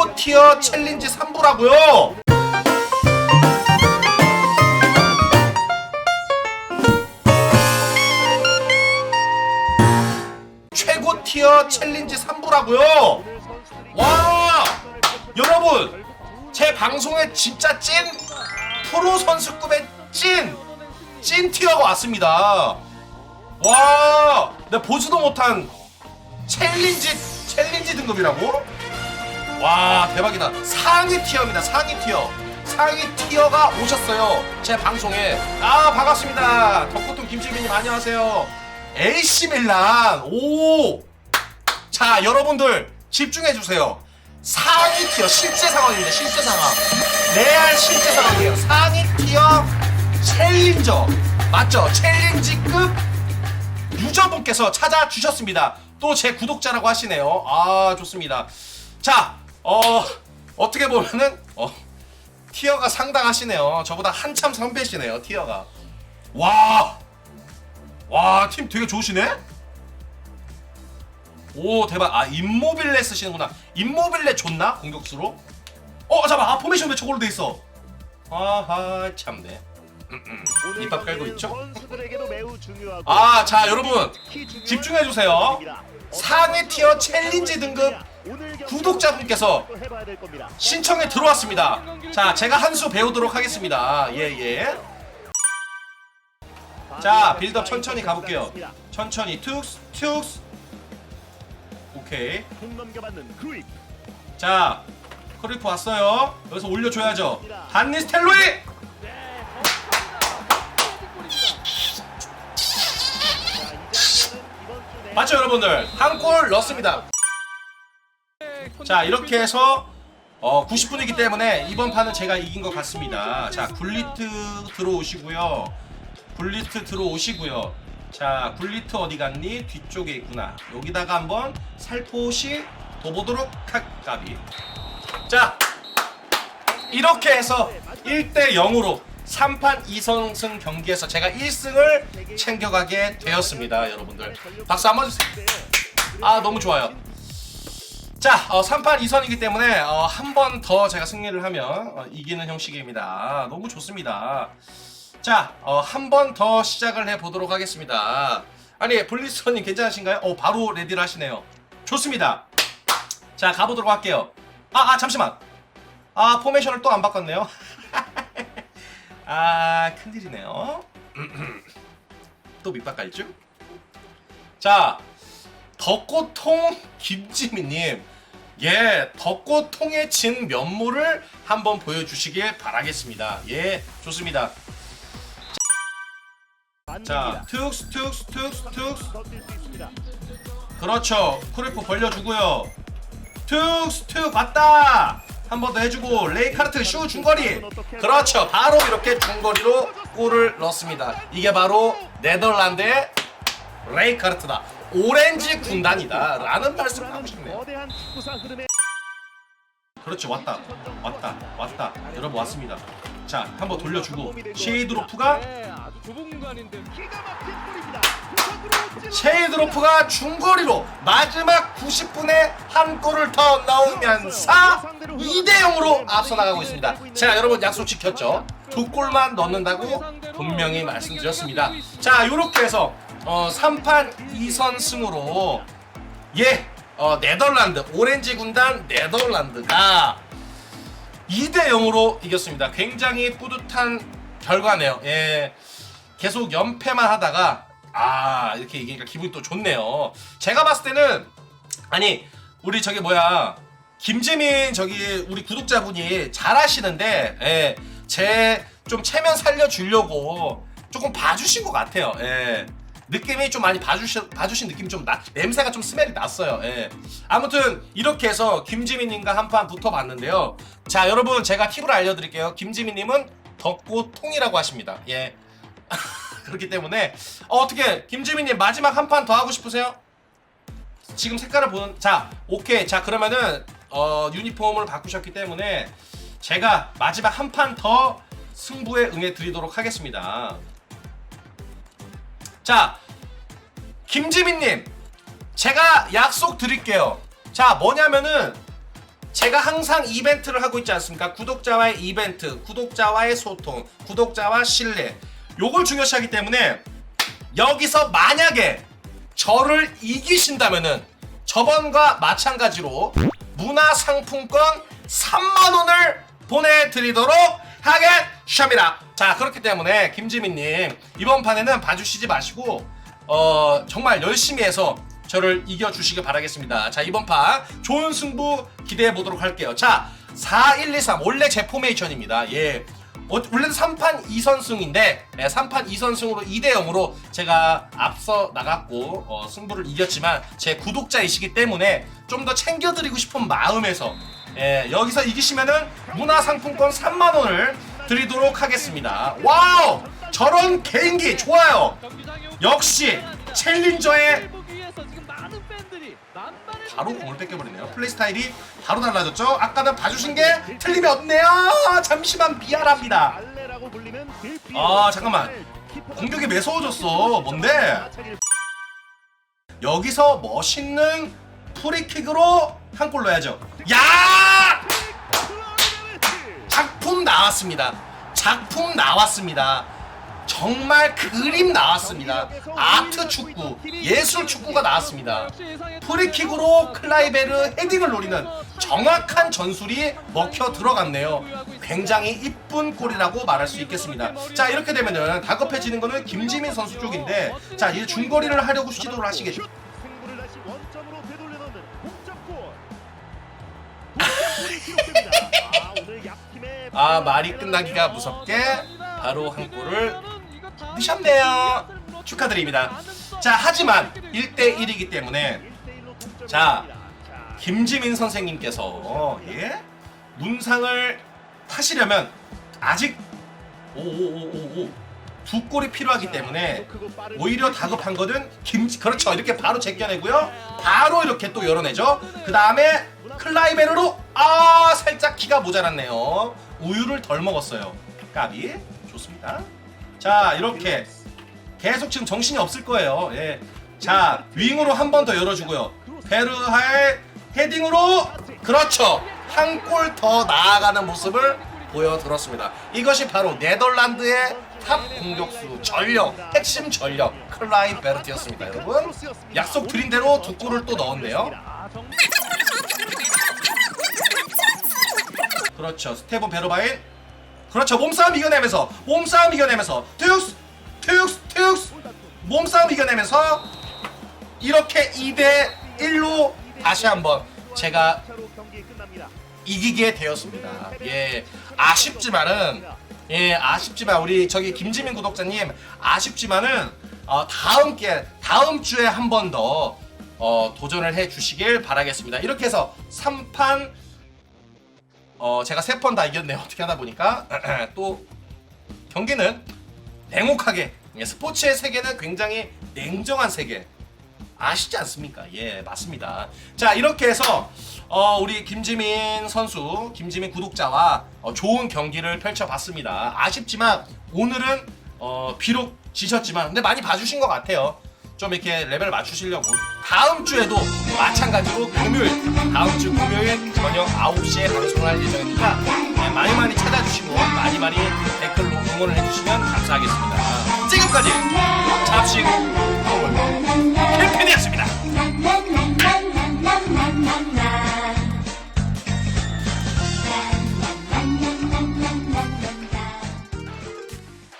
최고 티어 챌린지 3부라고요. 최고 티어 챌린지 3부라고요. 와! 여러분, 제 방송에 진짜 찐 프로 선수급의 찐! 찐 티어가 왔습니다. 와! 내가 보지도 못한 챌린지, 챌린지 등급이라고? 와, 대박이다. 상위 티어입니다. 상위 티어. 상위 티어가 오셨어요. 제 방송에. 아, 반갑습니다. 덕구통 김지민님 안녕하세요. AC 밀란. 오! 자, 여러분들 집중해 주세요. 상위 티어 실제 상황입니다. 실제 상황. 레알 실제 상황이에요. 상위 티어 챌린저. 맞죠? 챌린지급 유저분께서 찾아주셨습니다. 또 제 구독자라고 하시네요. 아, 좋습니다. 자, 어, 어떻게 보면은, 어, 티어가 상당하시네요. 저보다 한참 선배시네요, 티어가. 와! 와, 팀 되게 좋으시네? 오, 대박. 아, 임모빌레 쓰시는구나. 임모빌레 좋나? 공격수로? 어, 잠깐. 아, 포메이션 왜 저걸로 돼 있어? 아하, 참네. 입밥 깔고 있죠? 아, 자, 여러분. 집중해 주세요. 상위 티어 챌린지 등급 구독자분께서 신청에 들어왔습니다. 자, 제가 한 수 배우도록 하겠습니다. 예, 예. 자, 빌드업 천천히 가볼게요. 천천히 툭스, 툭스. 오케이. 자, 크리프 왔어요. 여기서 올려줘야죠. 단니 스텔로이! 맞죠, 여러분들? 한 골 넣었습니다. 자, 이렇게 해서 어, 90분이기 때문에 이번 판은 제가 이긴 것 같습니다. 자, 굴리트 들어오시고요. 굴리트 들어오시고요. 자, 굴리트 어디 갔니? 뒤쪽에 있구나. 여기다가 한번 살포시 둬보도록 할까비. 자, 이렇게 해서 1대 0으로 3판 2선승 경기에서 제가 1승을 챙겨가게 되었습니다, 여러분들. 박수 한번 주세요. 아, 너무 좋아요. 자, 어, 3판 2선이기 때문에 어, 한 번 더 제가 승리를 하면 어, 이기는 형식입니다. 아, 너무 좋습니다. 자, 어, 한 번 더 시작을 해보도록 하겠습니다. 아니, 블리스터님 괜찮으신가요? 어, 바로 레디를 하시네요. 좋습니다. 자, 가보도록 할게요. 아, 아, 잠시만. 아, 포메이션을 또 안 바꿨네요. 아, 큰일이네요. 또 밑밥 깔죠? 자, 덕고통 김지미님, 예, 덕고통의 진 면모를 한번 보여주시길 바라겠습니다. 예, 좋습니다. 자, 툭스, 툭스, 툭스, 툭스. 그렇죠. 크리프 벌려주고요. 툭스, 툭, 왔다! 한 번 더 해주고, 레이카르트 슈 중거리! 그렇죠. 바로 이렇게 중거리로 골을 넣습니다. 이게 바로 네덜란드의 레이카르트다. 오렌지 군단이다. 라는 말씀을 하고 싶네요. 그렇죠. 왔다. 왔다. 왔다. 여러분 왔습니다. 자, 한번 돌려주고, 쉐이드로프가 네, 쉐이드로프가 중거리로 마지막 90분에 한 골을 더 넣으면서 2대 0으로 앞서 나가고 있습니다. 제가 여러분 약속 지켰죠. 두 골만 넣는다고 분명히 말씀드렸습니다. 자, 이렇게 해서 어, 3판 2선 승으로 예, 어, 네덜란드 오렌지 군단 네덜란드가 2대 0으로 이겼습니다. 굉장히 뿌듯한 결과네요. 예. 계속 연패만 하다가 아 이렇게 이기니까 기분이 또 좋네요. 제가 봤을 때는 아니 우리 저기 뭐야 김지민 저기 우리 구독자분이 잘하시는데 예, 제 좀 체면 살려주려고 조금 봐주신 것 같아요. 예. 느낌이 좀 많이 봐주신 봐주신 느낌이 좀 나, 냄새가 좀 스멜이 났어요. 예. 아무튼 이렇게 해서 김지민님과 한판 붙어봤는데요. 자 여러분 제가 팁을 알려드릴게요. 김지민님은 덕고 통이라고 하십니다. 예. 그렇기 때문에 어, 떻게 김지민님 마지막 한 판 더 하고 싶으세요? 지금 색깔을 보는 자 오케이 자 그러면은 어, 유니폼을 바꾸셨기 때문에 제가 마지막 한 판 더 승부에 응해 드리도록 하겠습니다. 자 김지민님 제가 약속 드릴게요. 자 뭐냐면은 제가 항상 이벤트를 하고 있지 않습니까? 구독자와의 이벤트, 구독자와의 소통, 구독자와 신뢰. 요걸 중요시하기 때문에 여기서 만약에 저를 이기신다면은 저번과 마찬가지로 문화상품권 3만 원을 보내드리도록 하겠습니다. 자 그렇기 때문에 김지민님 이번 판에는 봐주시지 마시고 어 정말 열심히 해서 저를 이겨주시길 바라겠습니다. 자 이번 판 좋은 승부 기대해 보도록 할게요. 자 4, 1, 2, 3 원래 제 포메이션입니다. 예. 어, 원래는 3판 2선승인데 네, 3판 2선승으로 2대 0으로 제가 앞서 나갔고 어, 승부를 이겼지만 제 구독자이시기 때문에 좀 더 챙겨드리고 싶은 마음에서 예, 여기서 이기시면은 문화상품권 3만 원을 드리도록 하겠습니다. 와우! 저런 개인기 좋아요. 역시 챌린저의 바로 공을 뺏겨버리네요. 플레이 스타일이 바로 달라졌죠. 아까는 봐주신 게 틀림이 없네요. 잠시만 미안합니다. 아, 잠깐만. 공격이 매서워졌어. 뭔데? 여기서 멋있는 프리킥으로 한 골 넣어야죠. 야! 작품 나왔습니다. 작품 나왔습니다. 정말 그림 나왔습니다. 아트 축구, 예술 축구가 나왔습니다. 프리킥으로 클라이베르 헤딩을 노리는 정확한 전술이 먹혀 들어갔네요. 굉장히 이쁜 골이라고 말할 수 있겠습니다. 자 이렇게 되면은 다급해지는 거는 김지민 선수 쪽인데 자 이제 중거리를 하려고 시도를 하시겠죠. 아 말이 끝나기가 무섭게 바로 한 골을 넣으셨네요. 축하드립니다. 자 하지만 1대1이기 때문에 1대1로 동점입니다. 자, 자, 김지민 선생님께서 예? 문상을 타시려면 아직 오오오오오 두 골이 필요하기 때문에 오히려 다급한 거는 김 그렇죠 이렇게 바로 제껴내고요 바로 이렇게 또 열어내죠 그 다음에 클라이베르로 아 살짝 키가 모자랐네요 우유를 덜 먹었어요. 까비. 좋습니다. 자 이렇게 계속 지금 정신이 없을 거예요. 예. 자 윙으로 한 번 더 열어주고요. 베르하의 헤딩으로 그렇죠. 한 골 더 나아가는 모습을 보여들었습니다. 이것이 바로 네덜란드의 탑 공격수 전력 핵심 전력 클라인 베르트였습니다 여러분. 약속 드린 대로 두 골을 또 넣었네요 그렇죠 스테본 베르바인 그렇죠 몸싸움 이겨내면서 몸싸움 이겨내면서 투육스 투육스 투육스 몸싸움 이겨내면서 이렇게 2대 1로 다시 한번 제가. 이기게 되었습니다. 예, 아쉽지만은 예, 아쉽지만 우리 저기 김지민 구독자님 아쉽지만은 어, 다음 게 다음 주에 한 번 더 어, 도전을 해 주시길 바라겠습니다. 이렇게 해서 3판 어, 제가 세 번 다 이겼네요. 어떻게 하다 보니까 또 경기는 냉혹하게 예, 스포츠의 세계는 굉장히 냉정한 세계 아시지 않습니까? 예, 맞습니다. 자, 이렇게 해서 어, 우리 김지민 선수, 김지민 구독자와 어, 좋은 경기를 펼쳐봤습니다. 아쉽지만 오늘은 어, 비록 지셨지만 근데 많이 봐주신 것 같아요. 좀 이렇게 레벨 맞추시려고 다음 주에도 마찬가지로 금요일 다음 주 금요일 저녁 9시에 방송을 할 예정이니까 네, 많이 많이 찾아주시고 많이 많이 댓글로 응원을 해주시면 감사하겠습니다. 지금까지 잡식 동물 캠페인이었습니다.